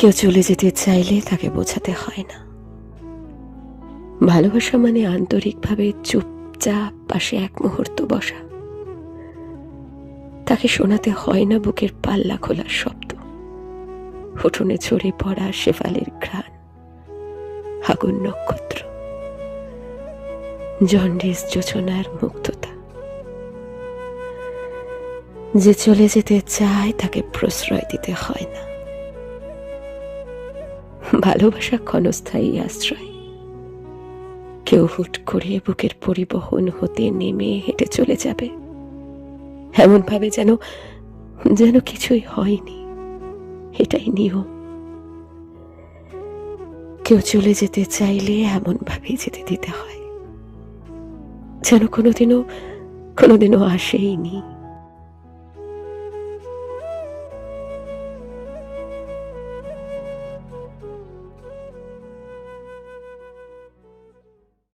কেউ চলে যেতে চাইলে তাকে বোঝাতে হয় না। ভালোবাসা মানে আন্তরিকভাবে চুপচাপ পাশে এক মুহূর্ত বসা। তাকে শোনাতে হয় না বুকের পাল্লা খোলার শব্দ। উঠোনে ছড়ে পড়া শেফালের ঘ্রাণ। আগুন নক্ষত্র। জন্ডিস যোচনার মুগ্ধতা। যে চলে যেতে চায় তাকে প্রশ্রয় দিতে হয় না। ভালোবাসা ক্ষণস্থায়ী আশ্রয়। কেউ হুট করে বুকের পরিবহন হতে নেমে হেঁটে চলে যাবে। এমন ভাবে যেন যেন কিছুই হয়নি। এটাই নিয়ম। কেউ চলে যেতে চাইলে এমন ভাবেই যেতে দিতে হয়। যেন কোনোদিনও কোনোদিনও আসেইনি।